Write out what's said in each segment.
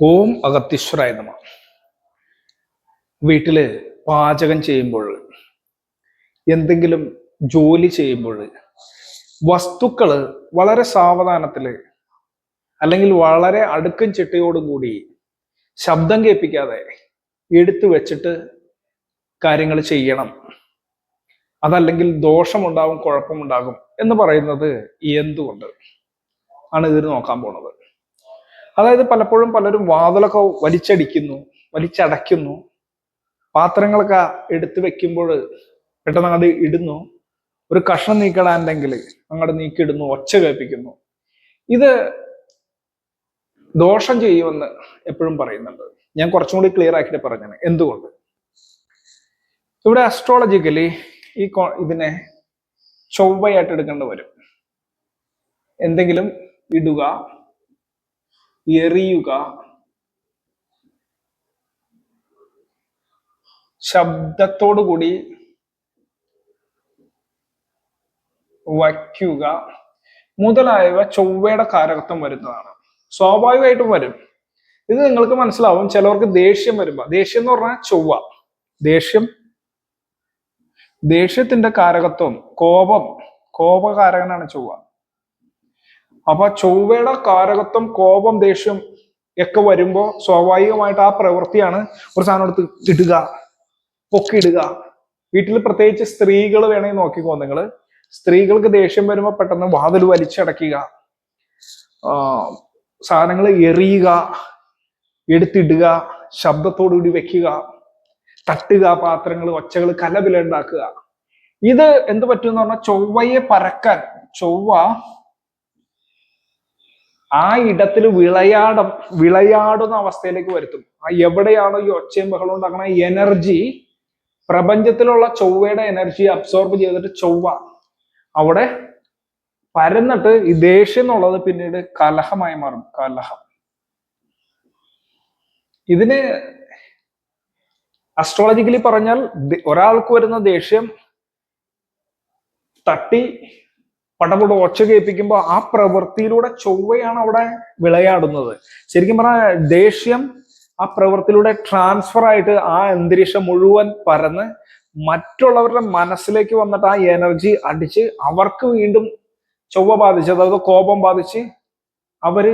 ഓം അഗത്യശ്വരായ നമ. വീട്ടിൽ പാചകം ചെയ്യുമ്പോൾ എന്തെങ്കിലും ജോലി ചെയ്യുമ്പോൾ വസ്തുക്കൾ വളരെ സാവധാനത്തിൽ അല്ലെങ്കിൽ വളരെ അടുക്കും ചിട്ടയോടും കൂടി ശബ്ദം കേൾപ്പിക്കാതെ എടുത്തു വെച്ചിട്ട് കാര്യങ്ങൾ ചെയ്യണം. അതല്ലെങ്കിൽ ദോഷമുണ്ടാകും കുഴപ്പമുണ്ടാകും എന്ന് പറയുന്നത് എന്തുകൊണ്ട് ആണ് ഇതിന് നോക്കാൻ പോണത്? അതായത് പലപ്പോഴും പലരും വാതിലൊക്കെ വലിച്ചടിക്കുന്നു വലിച്ചടയ്ക്കുന്നു. പാത്രങ്ങളൊക്കെ എടുത്തു വെക്കുമ്പോൾ പെട്ടെന്ന് അങ്ങോട്ട് ഇടുന്നു. ഒരു കഷ്ണം നീക്കിടാണ്ടെങ്കിൽ അങ്ങോട്ട് നീക്കിയിടുന്നു ഒച്ച കേൾപ്പിക്കുന്നു. ഇത് ദോഷം ചെയ്യുമെന്ന് എപ്പോഴും പറയുന്നുണ്ട്. ഞാൻ കുറച്ചും കൂടി ക്ലിയർ ആക്കിയിട്ട് പറഞ്ഞാണ് എന്തുകൊണ്ട്? ഇവിടെ അസ്ട്രോളജിക്കലി ഈ ഇതിനെ ചൊവ്വയായിട്ട് എടുക്കേണ്ടി വരും. എന്തെങ്കിലും ഇടുക എറിയുക. ശബ്ദത്തോടു കൂടി വയ്ക്കുക. മുതലായവ ചൊവ്വയുടെ കാരകത്വം വരുന്നതാണ്. സ്വാഭാവികമായിട്ടും വരും. ഇത് നിങ്ങൾക്ക് മനസ്സിലാവും. ചിലവർക്ക് ദേഷ്യം വരുമ്പോ. ദേഷ്യം എന്ന് പറഞ്ഞാൽ ചൊവ്വ. ദേഷ്യം. ദേഷ്യത്തിന്റെ കാരകത്വം കോപം. കോപകാരകനാണ് ചൊവ്വ. അപ്പൊ ചൊവ്വയുടെ കാരകത്വം കോപം ദേഷ്യം ഒക്കെ വരുമ്പോൾ സ്വാഭാവികമായിട്ട് ആ പ്രവൃത്തിയാണ് ഒരു സാധനം എടുത്ത് ഇടുക പൊക്കിടുക വീട്ടിൽ പ്രത്യേകിച്ച് സ്ത്രീകൾ വേണമെങ്കിൽ നോക്കിക്കോ നിങ്ങൾ സ്ത്രീകൾക്ക് ദേഷ്യം വരുമ്പോൾ പെട്ടെന്ന് വാതിൽ വലിച്ചടക്കുക സാധനങ്ങൾ എറിയുക എടുത്തിടുക ശബ്ദത്തോടുകൂടി വെക്കുക തട്ടുക പാത്രങ്ങൾ ഒച്ചകൾ കലപില ഉണ്ടാക്കുക. ഇത് എന്ത് പറ്റും എന്ന് പറഞ്ഞാൽ ചൊവ്വയെ പരക്കാൻ. ചൊവ്വ ആ ഇടത്തിൽ വിളയാട വിളയാടുന്ന അവസ്ഥയിലേക്ക് വരുത്തും. ആ എവിടെയാണോ ഈ ഒച്ചയും ബഹളം ഉണ്ടാക്കുന്ന എനർജി പ്രപഞ്ചത്തിലുള്ള ചൊവ്വയുടെ എനർജി അബ്സോർബ് ചെയ്തിട്ട് ചൊവ്വ അവിടെ പരന്നിട്ട് ഈ ദേഷ്യം എന്നുള്ളത് പിന്നീട് കലഹമായി മാറും കലഹം. ഇതിന് അസ്ട്രോളജിക്കലി പറഞ്ഞാൽ ഒരാൾക്ക് വരുന്ന ദേഷ്യം തട്ടി പടപട ഒച്ച കേൾപ്പിക്കുമ്പോൾ ആ പ്രവൃത്തിയിലൂടെ ചൊവ്വയാണ് അവിടെ വിളയാടുന്നത്. ശരിക്കും പറഞ്ഞാൽ ദേഷ്യം ആ പ്രവൃത്തിയിലൂടെ ട്രാൻസ്ഫർ ആയിട്ട് ആ അന്തരീക്ഷം മുഴുവൻ പരന്ന് മറ്റുള്ളവരുടെ മനസ്സിലേക്ക് വന്നിട്ട് ആ എനർജി അടിച്ച് അവർക്ക് വീണ്ടും ചൊവ്വ ബാധിച്ച് അതായത് കോപം ബാധിച്ച് അവർ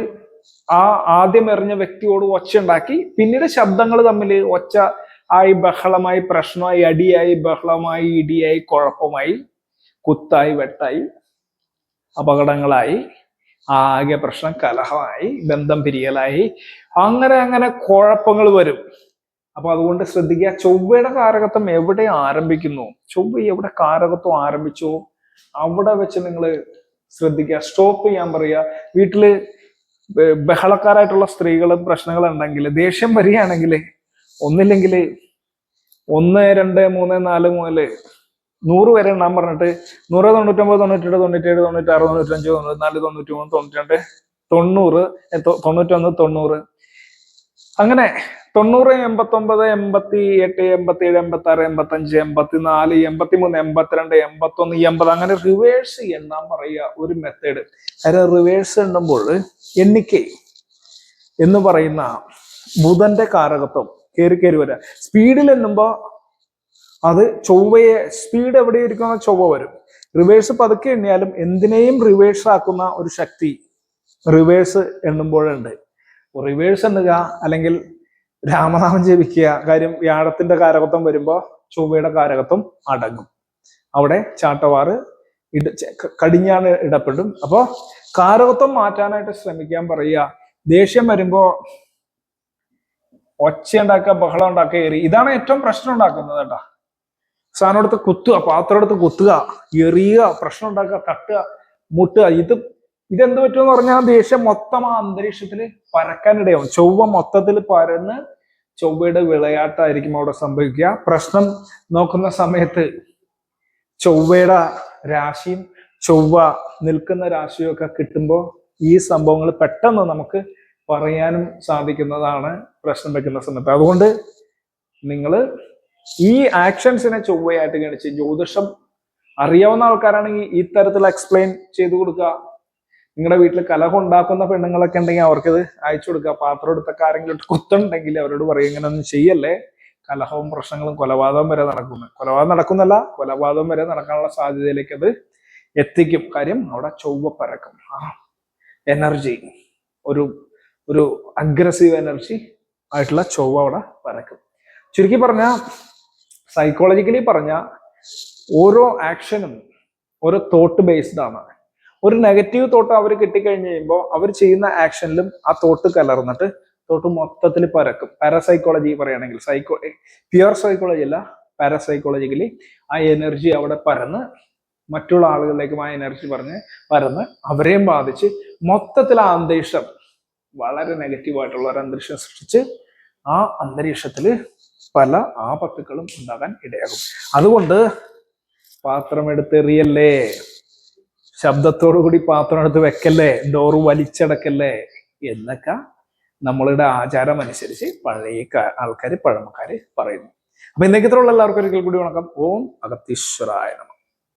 ആ ആദ്യം എറിഞ്ഞ വ്യക്തിയോട് ഒച്ച ഉണ്ടാക്കി പിന്നീട് ശബ്ദങ്ങൾ തമ്മിൽ ഒച്ച ആയി ബഹളമായി പ്രശ്നമായി അടിയായി ബഹളമായി ഇടിയായി കുഴപ്പമായി കുത്തായി വെട്ടായി. അപകടങ്ങളായി ആകെ പ്രശ്നം കലഹമായി ബന്ധം പിരിയലായി. അങ്ങനെ അങ്ങനെ കുഴപ്പങ്ങൾ വരും. അപ്പൊ അതുകൊണ്ട് ശ്രദ്ധിക്കുക ചൊവ്വയുടെ കാരകത്വം എവിടെ ആരംഭിക്കുന്നു? ചൊവ്വ എവിടെ കാരകത്വം ആരംഭിച്ചു? അവിടെ വെച്ച് നിങ്ങൾ ശ്രദ്ധിക്കുക സ്റ്റോപ്പ് ചെയ്യാൻ പറയുക. വീട്ടിൽ ബഹളക്കാരായിട്ടുള്ള സ്ത്രീകളും പ്രശ്നങ്ങൾ ഉണ്ടെങ്കിൽ ദേഷ്യം വരികയാണെങ്കിൽ ഒന്നില്ലെങ്കിൽ ഒന്ന് രണ്ട് മൂന്ന് നാല് മുതൽ നൂറ് വരെ എണ്ണാൻ പറഞ്ഞിട്ട് നൂറ് തൊണ്ണൂറ്റൊമ്പത് തൊണ്ണൂറ്റെട്ട് തൊണ്ണൂറ്റേഴ് തൊണ്ണൂറ്റാറ് തൊണ്ണൂറ്റഞ്ച് തൊണ്ണൂറ്റിനാല് തൊണ്ണൂറ്റി മൂന്ന് തൊണ്ണൂറ്റിരണ്ട് തൊണ്ണൂറ് എ, തൊ- തൊണ്ണൂറ്റൊന്ന് തൊണ്ണൂറ്. അങ്ങനെ തൊണ്ണൂറ് എൺപത്തൊമ്പത് എൺപത്തി എട്ട് എൺപത്തി ഏഴ് എൺപത്തി ആറ് എൺപത്തി അഞ്ച് എൺപത്തി നാല് എൺപത്തി മൂന്ന് എൺപത്തിരണ്ട് എൺപത്തൊന്ന് എൺപത് അങ്ങനെ റിവേഴ്സ് എണ്ണാൻ പറയുക ഒരു മെത്തേഡ് അതായത് റിവേഴ്സ് എണ്ണുമ്പോൾ എണ്ണിക്കൈ എന്ന് പറയുന്ന ബുധന്റെ കാരകത്വം കയറി കയറി വരിക സ്പീഡിൽ എണ്ണുമ്പോൾ അത് ചൊവ്വയെ സ്പീഡ് എവിടെ ഇരിക്കുന്ന ചൊവ്വ വരും. റിവേഴ്സ് പതുക്കെ എണ്ണിയാലും എന്തിനേയും റിവേഴ്സ് ആക്കുന്ന ഒരു ശക്തി റിവേഴ്സ് എണ്ണുമ്പോഴുണ്ട്. റിവേഴ്സ് എണ്ണുക അല്ലെങ്കിൽ രാമനാമം ജപിക്കുക കാര്യം വ്യാഴത്തിന്റെ കാരകത്വം വരുമ്പോൾ ചൊവ്വയുടെ കാരകത്വം അടങ്ങും. അവിടെ ചാട്ടവാറ് ഇട കടിഞ്ഞാണ് ഇടപെടും. അപ്പോൾ കാരകത്വം മാറ്റാനായിട്ട് ശ്രമിക്കാൻ പറയുക. ദേഷ്യം വരുമ്പോ ഒച്ച ഉണ്ടാക്കുക ബഹളം ഉണ്ടാക്കുക ഏറി ഇതാണ് ഏറ്റവും പ്രശ്നം ഉണ്ടാക്കുന്നത് കേട്ടാ. സാധനം എടുത്ത് കുത്തുക പാത്രം എടുത്ത് കുത്തുക എറിയുക പ്രശ്നം ഉണ്ടാക്കുക തട്ടുക മുട്ടുക. ഇത് ഇതെന്ത് പറ്റുമെന്ന് പറഞ്ഞാൽ ദേഷ്യം മൊത്തം ആ അന്തരീക്ഷത്തിൽ പരക്കാനിടയാവും ചൊവ്വ മൊത്തത്തിൽ പരന്ന് ചൊവ്വയുടെ വിളയാട്ടായിരിക്കും അവിടെ സംഭവിക്കുക. പ്രശ്നം നോക്കുന്ന സമയത്ത് ചൊവ്വയുടെ രാശിയും ചൊവ്വ നിൽക്കുന്ന രാശിയും ഒക്കെ കിട്ടുമ്പോൾ ഈ സംഭവങ്ങൾ പെട്ടെന്ന് നമുക്ക് പറയാനും സാധിക്കുന്നതാണ് പ്രശ്നം വെക്കുന്ന സമയത്ത്. അതുകൊണ്ട് നിങ്ങൾ ഈ ആക്ഷൻസിനെ ചൊവ്വയായിട്ട് ഗണിച്ച് ജ്യോതിഷം അറിയാവുന്ന ആൾക്കാരാണെങ്കിൽ ഈ തരത്തിൽ എക്സ്പ്ലെയിൻ ചെയ്തു കൊടുക്കുക നിങ്ങളുടെ വീട്ടിൽ കലഹം ഉണ്ടാക്കുന്ന പെണ്ണുങ്ങളൊക്കെ ഉണ്ടെങ്കിൽ ഇത് അയച്ചു കൊടുക്കുക പാത്രം എടുത്തൊക്കെ ആരെങ്കിലും കുത്തുണ്ടെങ്കിൽ അവരോട് പറയും ഇങ്ങനെ ഒന്നും ചെയ്യല്ലേ. കലഹവും പ്രശ്നങ്ങളും കൊലപാതകം വരെ നടക്കുന്നു. കൊലപാതകം നടക്കുന്നല്ല കൊലപാതകം വരെ നടക്കാനുള്ള സാധ്യതയിലേക്ക് അത് എത്തിക്കും. കാര്യം അവിടെ ചൊവ്വ ആ എനർജി ഒരു ഒരു അഗ്രസീവ് എനർജി ആയിട്ടുള്ള ചൊവ്വ അവിടെ പരക്കും. ചുരുക്കി പറഞ്ഞ സൈക്കോളജിക്കലി പറഞ്ഞ ഓരോ ആക്ഷനും ഓരോ തോട്ട് ബേസ്ഡ് ആണ്. ഒരു നെഗറ്റീവ് തോട്ട് അവർ കിട്ടിക്കഴിഞ്ഞ് കഴിയുമ്പോൾ അവർ ചെയ്യുന്ന ആക്ഷനിലും ആ തോട്ട് കലർന്നിട്ട് തോട്ട് മൊത്തത്തിൽ പരക്കും. പാരാസൈക്കോളജി പറയുകയാണെങ്കിൽ സൈക്കോ പ്യുവർ സൈക്കോളജി അല്ല പാരാസൈക്കോളജിക്കലി ആ എനർജി അവിടെ പരന്ന് മറ്റുള്ള ആളുകളിലേക്കും ആ എനർജി പറഞ്ഞ് പരന്ന് അവരെയും ബാധിച്ച് മൊത്തത്തിൽ ആ അന്തരീക്ഷം വളരെ നെഗറ്റീവായിട്ടുള്ള ഒരു അന്തരീക്ഷം സൃഷ്ടിച്ച് ആ അന്തരീക്ഷത്തിൽ പല ആപത്തുക്കളും ഉണ്ടാകാൻ ഇടയാകും. അതുകൊണ്ട് പാത്രം എടുത്തെറിയല്ലേ? ശബ്ദത്തോടു കൂടി പാത്രം എടുത്ത് വെക്കല്ലേ? ഡോറ് വലിച്ചടക്കല്ലേ? എന്നൊക്കെ നമ്മളുടെ ആചാരം അനുസരിച്ച് പഴയ ആൾക്കാർ പഴമക്കാര് പറയുന്നു. അപ്പൊ ഇന്നേക്കത്തോളം എല്ലാവർക്കും ഒരിക്കൽ കൂടി വണക്കം. ഓം അഗത്തീശ്വരായ നമ.